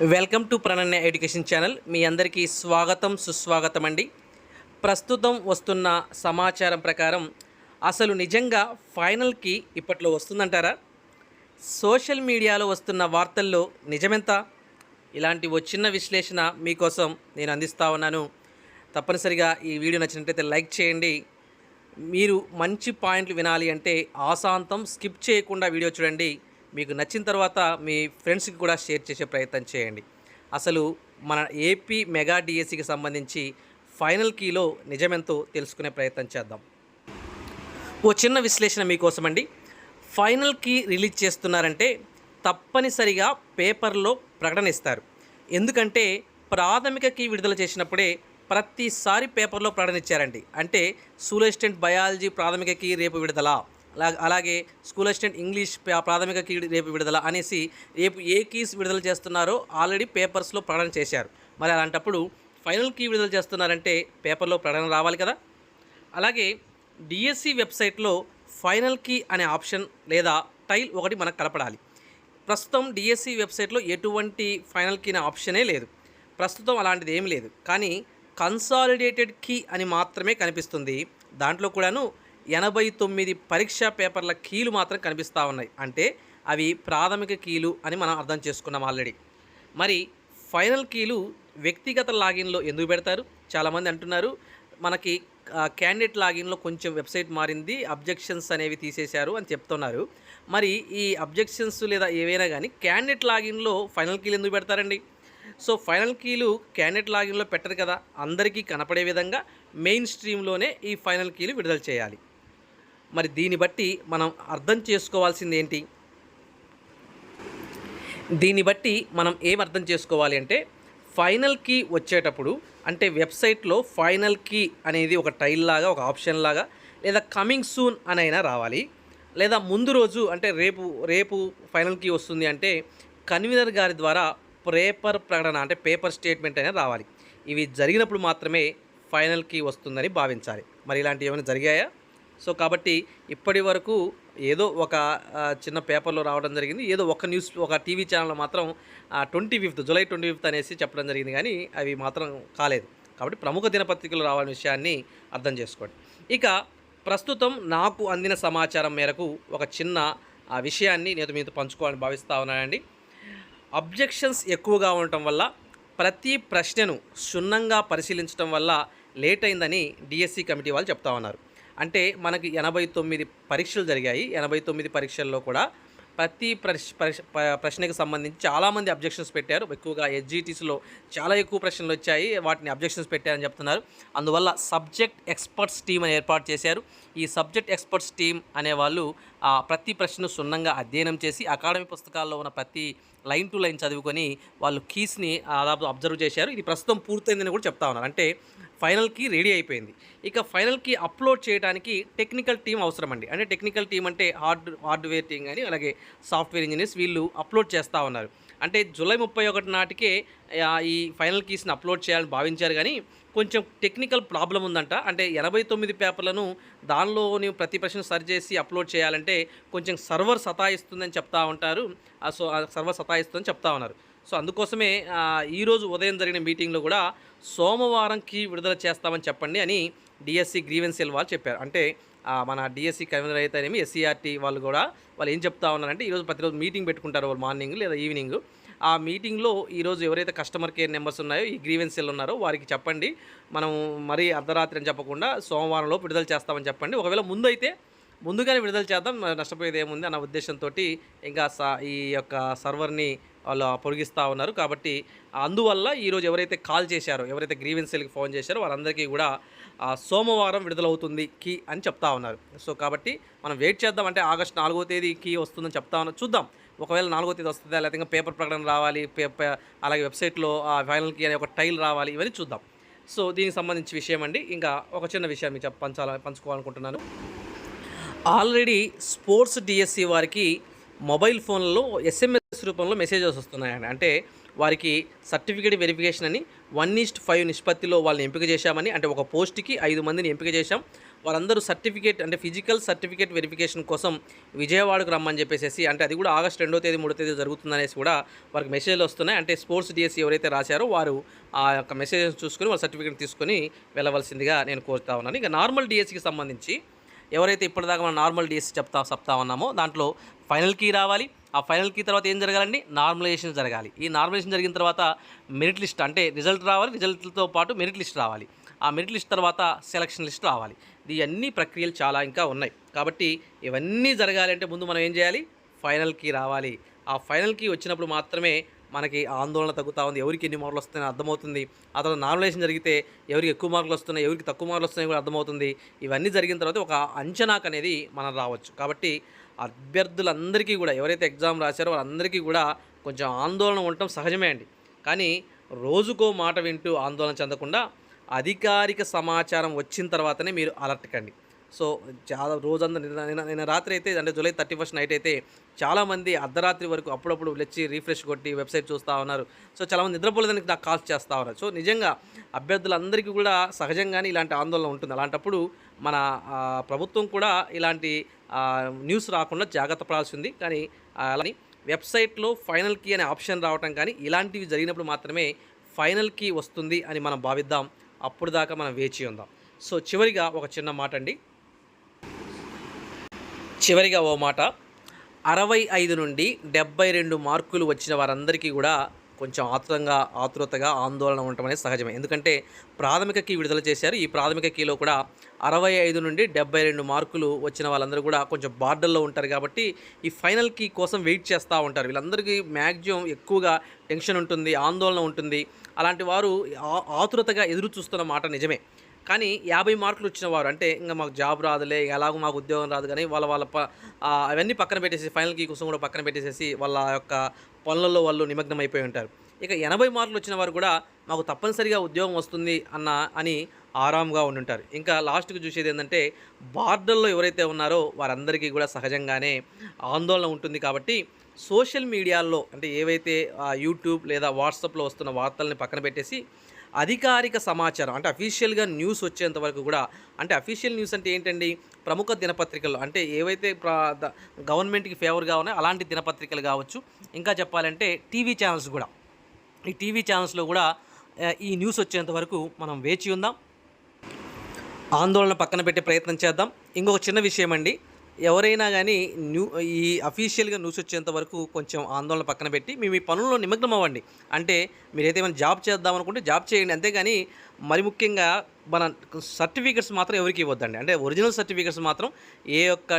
Welcome to Prananya education channel. మీ అందరికీ స్వాగతం సుస్వాగతం అండి. ప్రస్తుతం వస్తున్న సమాచారం ప్రకారం అసలు నిజంగా ఫైనల్కి ఇప్పట్లో వస్తుందంటారా? సోషల్ మీడియాలో వస్తున్న వార్తల్లో నిజమెంత? ఇలాంటి ఓ చిన్న విశ్లేషణ మీకోసం నేను అందిస్తా ఉన్నాను. తప్పనిసరిగా ఈ వీడియో నచ్చినట్లయితే లైక్ చేయండి. మీరు మంచి పాయింట్లు వినాలి అంటే ఆశాంతం స్కిప్ చేయకుండా వీడియో చూడండి. మీకు నచ్చిన తర్వాత మీ ఫ్రెండ్స్కి కూడా షేర్ చేసే ప్రయత్నం చేయండి. అసలు మన ఏపీ మెగా డిఎస్సికి సంబంధించి ఫైనల్ కీలో నిజమెంతో తెలుసుకునే ప్రయత్నం చేద్దాం. ఓ చిన్న విశ్లేషణ మీకోసమండి. ఫైనల్ కీ రిలీజ్ చేస్తున్నారంటే తప్పనిసరిగా పేపర్లో ప్రకటన ఇస్తారు. ఎందుకంటే ప్రాథమిక కీ విడుదల చేసినప్పుడే ప్రతిసారి పేపర్లో ప్రకటన ఇచ్చారండి. అంటే స్కూల్ బయాలజీ ప్రాథమిక కీ రేపు విడుదల. అలాగే స్కూల్ అసిస్టెంట్ ఇంగ్లీష్ ప్రాథమిక కీ రేపు విడుదల అనేసి రేపు ఏ కీస్ విడుదల చేస్తున్నారో ఆల్రెడీ పేపర్స్లో ప్రకటన చేశారు. మరి అలాంటప్పుడు ఫైనల్ కీ విడుదల చేస్తున్నారంటే పేపర్లో ప్రకటన రావాలి కదా? అలాగే డిఎస్సి వెబ్సైట్లో ఫైనల్ కీ అనే ఆప్షన్ లేదా టైల్ ఒకటి మనకు కలపడాలి ప్రస్తుతం డిఎస్సి వెబ్సైట్లో ఎటువంటి ఫైనల్ కీ అనే ఆప్షనే లేదు. ప్రస్తుతం అలాంటిది ఏమీ లేదు. కానీ కన్సాలిడేటెడ్ కీ అని మాత్రమే కనిపిస్తుంది. దాంట్లో కూడాను ఎనభై తొమ్మిది పరీక్షా పేపర్ల కీలు మాత్రం కనిపిస్తూ ఉన్నాయి. అంటే అవి ప్రాథమిక కీలు అని మనం అర్థం చేసుకున్నాం ఆల్రెడీ. మరి ఫైనల్ కీలు వ్యక్తిగత లాగిన్లో ఎందుకు పెడతారు? చాలామంది అంటున్నారు మనకి క్యాండిడేట్ లాగిన్లో కొంచెం వెబ్సైట్ మారింది అబ్జెక్షన్స్ అనేవి తీసేశారు అని చెప్తున్నారు. మరి ఈ అబ్జెక్షన్స్ లేదా ఏవైనా కానీ క్యాండిడేట్ లాగిన్లో ఫైనల్ కీలు ఎందుకు పెడతారండి? సో ఫైనల్ కీలు క్యాండిడేట్ లాగిన్లో పెట్టరు కదా అందరికీ కనపడే విధంగా మెయిన్ స్ట్రీమ్లోనే ఈ ఫైనల్ కీలు విడుదల చేయాలి. మరి దీన్ని బట్టి మనం అర్థం చేసుకోవాల్సింది ఏంటి? దీన్ని బట్టి మనం ఏం అర్థం చేసుకోవాలి అంటే ఫైనల్ కీ వచ్చేటప్పుడు అంటే వెబ్సైట్లో ఫైనల్ కీ అనేది ఒక టైల్ లాగా ఒక ఆప్షన్ లాగా లేదా కమింగ్ సూన్ అనైనా రావాలి. లేదా ముందు రోజు అంటే రేపు రేపు ఫైనల్ కీ వస్తుంది అంటే కన్వీనర్ గారి ద్వారా పేపర్ ప్రకటన అంటే పేపర్ స్టేట్మెంట్ అయినా రావాలి. ఇవి జరిగినప్పుడు మాత్రమే ఫైనల్ కీ వస్తుందని భావించాలి. మరి ఇలాంటివి ఏమైనా జరిగాయా? సో కాబట్టి ఇప్పటి వరకు ఏదో ఒక చిన్న పేపర్లో రావడం జరిగింది. ఏదో ఒక న్యూస్ ఒక టీవీ ఛానల్ మాత్రం twenty fifth July twenty fifth అనేసి చెప్పడం జరిగింది కానీ అవి మాత్రం కాలేదు. కాబట్టి ప్రముఖ దినపత్రికలు రావాలనే విషయాన్ని అర్థం చేసుకోండి. ఇక ప్రస్తుతం నాకు అందిన సమాచారం మేరకు ఒక చిన్న విషయాన్ని నేను మీతో పంచుకోవాలని భావిస్తూ ఉన్నానండి. అబ్జెక్షన్స్ ఎక్కువగా ఉండటం వల్ల ప్రతి ప్రశ్నను క్షుణ్ణంగా పరిశీలించడం వల్ల లేట్ అయిందని డిఎస్సి కమిటీ వాళ్ళు చెప్తా ఉన్నారు. అంటే మనకి ఎనభై తొమ్మిది పరీక్షలు జరిగాయి. ఎనభై తొమ్మిది పరీక్షల్లో కూడా ప్రతి ప్రశ్ ప్రశ్నకి సంబంధించి చాలామంది అబ్జెక్షన్స్ పెట్టారు. ఎక్కువగా ఎస్జిటీస్లో చాలా ఎక్కువ ప్రశ్నలు వచ్చాయి. వాటిని అబ్జెక్షన్స్ పెట్టారని చెప్తున్నారు. అందువల్ల సబ్జెక్ట్ ఎక్స్పర్ట్స్ టీమ్ అని ఏర్పాటు చేశారు. ఈ సబ్జెక్ట్ ఎక్స్పర్ట్స్ టీమ్ అనే వాళ్ళు ఆ, ప్రతి ప్రశ్నను సున్నంగా అధ్యయనం చేసి అకాడమీ పుస్తకాల్లో ఉన్న ప్రతి లైన్ టు లైన్ చదువుకొని వాళ్ళు కీస్ని దాదాపు అబ్జర్వ్ చేశారు. ఇది ప్రస్తుతం పూర్తయిందని కూడా చెప్తా ఉన్నారు. అంటే ఫైనల్కి రెడీ అయిపోయింది. ఇక ఫైనల్కి అప్లోడ్ చేయడానికి టెక్నికల్ టీం అవసరం అండి అంటే టెక్నికల్ టీం అంటే హార్డ్ హార్డ్వేర్ టీం కానీ అలాగే సాఫ్ట్వేర్ ఇంజనీర్స్ వీళ్ళు అప్లోడ్ చేస్తూ ఉన్నారు. అంటే జూలై ముప్పై ఒకటి నాటికే ఈ ఫైనల్ కీస్ని అప్లోడ్ చేయాలని భావించారు కానీ కొంచెం టెక్నికల్ ప్రాబ్లం ఉందంట. అంటే ఎనభై తొమ్మిది పేపర్లను దానిలోని ప్రతి ప్రశ్న సరి చేసి అప్లోడ్ చేయాలంటే కొంచెం సర్వర్ సతాయిస్తుందని చెప్తా ఉంటారు. ఆ సో ఆ సర్వర్ సతాయిస్తుందని చెప్తా ఉన్నారు. సో అందుకోసమే ఈరోజు ఉదయం జరిగిన మీటింగ్లో కూడా సోమవారంకి విడుదల చేస్తామని చెప్పండి అని డిఎస్సి గ్రీవెన్సీల వాళ్ళు చెప్పారు. అంటే మన డిఎస్సి కన్వీనర్ అయితేనేమి ఎస్సీఆర్టీ వాళ్ళు కూడా వాళ్ళు ఏం చెప్తా ఉన్నారంటే ఈరోజు ప్రతిరోజు మీటింగ్ పెట్టుకుంటారు వాళ్ళు మార్నింగ్ లేదా ఈవినింగ్ ఆ మీటింగ్లో ఈరోజు ఎవరైతే కస్టమర్ కేర్ నెంబర్స్ ఉన్నాయో ఈ గ్రీవెన్సీలు ఉన్నారో వారికి చెప్పండి. మనం మరీ అర్ధరాత్రి అని చెప్పకుండా సోమవారంలో విడుదల చేస్తామని చెప్పండి. ఒకవేళ ముందు అయితే ముందుగానే విడుదల చేద్దాం నష్టపోయేది ఏముంది అన్న ఉద్దేశంతో ఇంకా స- ఈ యొక్క సర్వర్ని వాళ్ళు పొడిగిస్తూ ఉన్నారు. కాబట్టి అందువల్ల ఈరోజు ఎవరైతే కాల్ చేశారో ఎవరైతే గ్రీవెన్సీలకి ఫోన్ చేశారో వాళ్ళందరికీ కూడా సోమవారం విడుదలవుతుంది కీ అని చెప్తా ఉన్నారు. సో కాబట్టి మనం వెయిట్ చేద్దాం. అంటే ఆగస్ట్ నాలుగో తేదీ కీ వస్తుందని చెప్తా ఉన్నారు చూద్దాం. ఒకవేళ నాలుగో తేదీ వస్తుందా? లేకపోతే ఇంకా పేపర్ ప్రకటన రావాలి పేపర్ అలాగే వెబ్సైట్లో ఆ ఫైనల్ కీ అనే ఒక టైల్ రావాలి ఇవన్నీ చూద్దాం. సో దీనికి సంబంధించి విషయం అండి. ఇంకా ఒక చిన్న విషయం మీకు చెప్ప పంచాల పంచుకోవాలనుకుంటున్నాను. ఆల్రెడీ స్పోర్ట్స్ డిఎస్సి వారికి మొబైల్ ఫోన్లలో ఎస్ఎంఎస్ రూపంలో మెసేజెస్ వస్తున్నాయండి. అంటే వారికి సర్టిఫికేట్ వెరిఫికేషన్ అని వన్ ఈస్ట్ ఫైవ్ నిష్పత్తిలో వాళ్ళని ఎంపిక చేశామని అంటే ఒక పోస్ట్కి ఐదు మందిని ఎంపిక చేశాం. వారందరూ సర్టిఫికేట్ అంటే ఫిజికల్ సర్టిఫికేట్ వెరిఫికేషన్ కోసం విజయవాడకు రమ్మని చెప్పేసి అంటే అది కూడా ఆగస్ట్ రెండో తేదీ మూడో తేదీ జరుగుతుందనేసి కూడా వారికి మెసేజ్లు వస్తున్నాయి. అంటే స్పోర్ట్స్ డిఎస్సి ఎవరైతే రాశారో వారు ఆ యొక్క మెసేజ్ చూసుకొని వాళ్ళ సర్టిఫికేట్ తీసుకొని వెళ్ళవలసిందిగా నేను కోరుతా ఉన్నాను. ఇక నార్మల్ డిఎస్సికి సంబంధించి ఎవరైతే ఇప్పటిదాకా మనం నార్మల్ డిఎస్సి చెప్తా చెప్తా ఉన్నామో దాంట్లో ఫైనల్కి రావాలి. ఆ ఫైనల్ కీ తర్వాత ఏం జరగాలండి? నార్మలైజేషన్ జరగాలి. ఈ నార్మలైజేషన్ జరిగిన తర్వాత మెరిట్ లిస్ట్ అంటే రిజల్ట్ రావాలి రిజల్ట్తో పాటు మెరిట్ లిస్ట్ రావాలి. ఆ మెరిట్ లిస్ట్ తర్వాత సెలక్షన్ లిస్ట్ రావాలి. ఇవన్నీ ప్రక్రియలు చాలా ఇంకా ఉన్నాయి. కాబట్టి ఇవన్నీ జరగాలి అంటే ముందు మనం ఏం చేయాలి? ఫైనల్కి రావాలి. ఆ ఫైనల్కి వచ్చినప్పుడు మాత్రమే మనకి ఆందోళన తగ్గుతూ ఉంది. ఎవరికి ఎన్ని మార్కులు వస్తున్నాయో అర్థమవుతుంది. ఆ తర్వాత నార్మలైజేషన్ జరిగితే ఎవరికి ఎక్కువ మార్కులు వస్తున్నాయి ఎవరికి తక్కువ మార్కులు వస్తున్నాయి కూడా అర్థమవుతుంది. ఇవన్నీ జరిగిన తర్వాత ఒక అంచనాకు అనేది మనం రావచ్చు. కాబట్టి అభ్యర్థులందరికీ కూడా ఎవరైతే ఎగ్జామ్ రాశారో వాళ్ళందరికీ కూడా కొంచెం ఆందోళన ఉండటం సహజమే అండి. కానీ రోజుకో మాట వింటూ ఆందోళన చెందకుండా అధికారిక సమాచారం వచ్చిన తర్వాతనే మీరు అలర్ట్ కండి. సో చాలా రోజంతా నిన్న నిన్న రాత్రి అయితే అంటే జూలై థర్టీ ఫస్ట్ నైట్ అయితే చాలామంది అర్ధరాత్రి వరకు అప్పుడప్పుడు లేచి రీఫ్రెష్ కొట్టి వెబ్సైట్ చూస్తూ ఉన్నారు. సో చాలామంది నిద్రపోలేదానికి నాకు కాల్స్ చేస్తూ ఉన్నారు. సో నిజంగా అభ్యర్థులందరికీ కూడా సహజంగానే ఇలాంటి ఆందోళన ఉంటుంది. అలాంటప్పుడు మన ప్రభుత్వం కూడా ఇలాంటి న్యూస్ రాకుండా జాగ్రత్త పడాల్సి ఉంది. కానీ అలాని వెబ్సైట్లో ఫైనల్ కీ అనే ఆప్షన్ రావటం కానీ ఇలాంటివి జరిగినప్పుడు మాత్రమే ఫైనల్ కీ వస్తుంది అని మనం భావిద్దాం. అప్పుడు దాకా మనం వేచి ఉందాం. సో చివరిగా ఒక చిన్న మాట అండి. చివరిగా ఓ మాట. అరవై ఐదు నుండి డెబ్బై రెండు మార్కులు వచ్చిన వారందరికీ కూడా కొంచెం ఆతురంగా ఆతురతగా ఆందోళన ఉండటం అనేది సహజమే. ఎందుకంటే ప్రాథమిక కీ విడుదల చేశారు. ఈ ప్రాథమిక కీలో కూడా అరవై ఐదు నుండి డెబ్బై రెండు మార్కులు వచ్చిన వాళ్ళందరూ కూడా కొంచెం బార్డర్లో ఉంటారు కాబట్టి ఈ ఫైనల్ కీ కోసం వెయిట్ చేస్తూ ఉంటారు. వీళ్ళందరికీ మ్యాక్సిమం ఎక్కువగా టెన్షన్ ఉంటుంది ఆందోళన ఉంటుంది. అలాంటి వారు ఆ- ఆతురతగా ఎదురు చూస్తున్న మాట నిజమే. కానీ యాభై మార్కులు వచ్చిన వారు అంటే ఇంకా మాకు జాబ్ రాదులే ఎలాగో మాకు ఉద్యోగం రాదు కానీ వాళ్ళ వాళ్ళ ప అవన్నీ పక్కన పెట్టేసి ఫైనల్కి కోసం కూడా పక్కన పెట్టేసేసి వాళ్ళ యొక్క పనులలో వాళ్ళు నిమగ్నం అయిపోయి ఉంటారు. ఇక ఎనభై మార్కులు వచ్చిన వారు కూడా మాకు తప్పనిసరిగా ఉద్యోగం వస్తుంది అన్న అని ఆరాంగా ఉండుంటారు. ఇంకా లాస్ట్కి చూసేది ఏంటంటే బార్డర్లో ఎవరైతే ఉన్నారో వారందరికీ కూడా సహజంగానే ఆందోళన ఉంటుంది కాబట్టి సోషల్ మీడియాల్లో అంటే ఏవైతే యూట్యూబ్ లేదా వాట్సాప్లో వస్తున్న వార్తల్ని పక్కన పెట్టేసి అధికారిక సమాచారం అంటే అఫీషియల్గా న్యూస్ వచ్చేంత వరకు కూడా అంటే అఫీషియల్ న్యూస్ అంటే ఏంటండి? ప్రముఖ దినపత్రికలు అంటే ఏవైతే గవర్నమెంట్కి ఫేవర్గా ఉన్నాయో అలాంటి దినపత్రికలు కావచ్చు. ఇంకా చెప్పాలంటే టీవీ ఛానల్స్ కూడా. ఈ టీవీ ఛానల్స్లో కూడా ఈ న్యూస్ వచ్చేంత వరకు మనం వేచి ఉందాం. ఆందోళన పక్కన పెట్టే ప్రయత్నం చేద్దాం. ఇంకొక చిన్న విషయం అండి ఎవరైనా కానీ న్యూ ఈ అఫీషియల్గా న్యూస్ వచ్చేంత వరకు కొంచెం ఆందోళన పక్కన పెట్టి మీ మీ పనుల్లో నిమగ్నం అవ్వండి. అంటే మీరైతే ఏమైనా జాబ్ చేద్దాం అనుకుంటే జాబ్ చేయండి. అంతేగాని మరి ముఖ్యంగా మన సర్టిఫికెట్స్ మాత్రం ఎవరికి ఇవ్వద్దండి. అంటే ఒరిజినల్ సర్టిఫికెట్స్ మాత్రం ఏ ఒక్క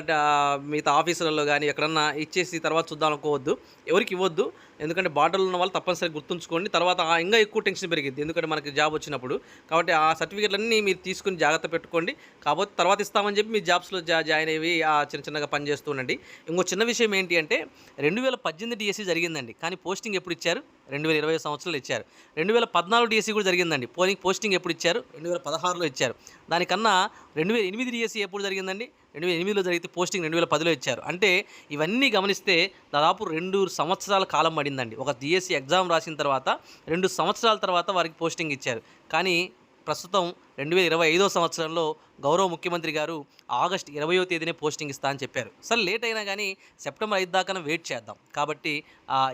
మిగతా ఆఫీసులలో కానీ ఎక్కడన్నా ఇచ్చేసి తర్వాత చూద్దాం అనుకోవద్దు. ఎవరికి ఇవ్వద్దు. ఎందుకంటే బార్డర్లో ఉన్న వాళ్ళు తప్పనిసరి గుర్తుంచుకోండి. తర్వాత ఇంకా ఎక్కువ టెన్షన్ పెరిగింది ఎందుకంటే మనకి జాబ్ వచ్చినప్పుడు. కాబట్టి ఆ సర్టిఫికేట్లన్నీ మీరు తీసుకుని జాగ్రత్త పెట్టుకోండి. కాబట్టి తర్వాత ఇస్తామని చెప్పి మీ జాబ్స్లో జా జాయిన్ అయ్యి ఆ చిన్న చిన్నగా పని చేస్తూ ఉండండి. ఇంకో చిన్న విషయం ఏంటి అంటే రెండు వేల పద్దెనిమిది డిఎస్సీ జరిగిందండి. కానీ పోస్టింగ్ ఎప్పుడు ఇచ్చారు? రెండు వేల ఇరవై సంవత్సరాలు ఇచ్చారు. రెండు వేల పద్నాలుగు డిఎస్సీ కూడా జరిగిందండి. పోలింగ్ పోస్టింగ్ ఎప్పుడు ఇచ్చారు? రెండు వేల పదహారులో ఇచ్చారు. దానికన్నా రెండు వేల ఎనిమిది డిఎస్సీ ఎప్పుడు జరిగిందండి? రెండు వేల ఎనిమిదిలో జరిగితే పోస్టింగ్ రెండు వేల పదిలో ఇచ్చారు. అంటే ఇవన్నీ గమనిస్తే దాదాపు రెండు సంవత్సరాల కాలం పడిందండి. ఒక డిఎస్సి ఎగ్జామ్ రాసిన తర్వాత రెండు సంవత్సరాల తర్వాత వారికి పోస్టింగ్ ఇచ్చారు. కానీ ప్రస్తుతం రెండు వేల ఇరవై ఐదో సంవత్సరంలో గౌరవ ముఖ్యమంత్రి గారు ఆగస్ట్ ఇరవయో తేదీనే పోస్టింగ్ ఇస్తా అని చెప్పారు. సరే లేట్ అయినా కానీ సెప్టెంబర్ ఐదు దాకా వెయిట్ చేద్దాం. కాబట్టి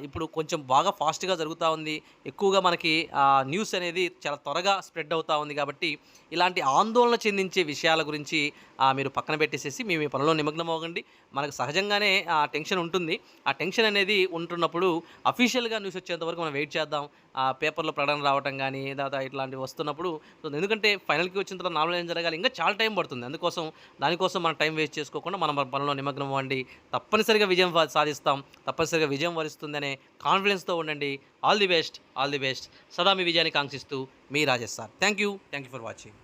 ఇప్పుడు కొంచెం బాగా ఫాస్ట్గా జరుగుతూ ఉంది. ఎక్కువగా మనకి న్యూస్ అనేది చాలా త్వరగా స్ప్రెడ్ అవుతూ ఉంది కాబట్టి ఇలాంటి ఆందోళన చెందించే విషయాల గురించి మీరు పక్కన పెట్టేసేసి మీ మీ పనిలో నిమగ్నం అవ్వండి మనకు సహజంగానే ఆ టెన్షన్ ఉంటుంది. ఆ టెన్షన్ అనేది ఉంటున్నప్పుడు అఫీషియల్గా న్యూస్ వచ్చేంత వరకు మనం వెయిట్ చేద్దాం. ఆ పేపర్లో ప్రకటన రావటం కానీ లేదా ఇట్లాంటివి వస్తున్నప్పుడు. ఎందుకంటే ఫైనల్కి వచ్చిన తర్వాత నాలుగు ఏం జరగాలి? ఇంకా చాలా చాలా టైం పడుతుంది. అందుకోసం దానికోసం మనం టైం వేస్ట్ చేసుకోకుండా మనం మన పనిలో నిమగ్నం అవ్వండి. తప్పనిసరిగా విజయం సాధిస్తాం. తప్పనిసరిగా విజయం వరిస్తుందనే కాన్ఫిడెన్స్తో ఉండండి. All the best all the best. సదా మీ విజయాన్ని కాంక్షిస్తూ మీ Rajesh sir. Thank you thank you for watching.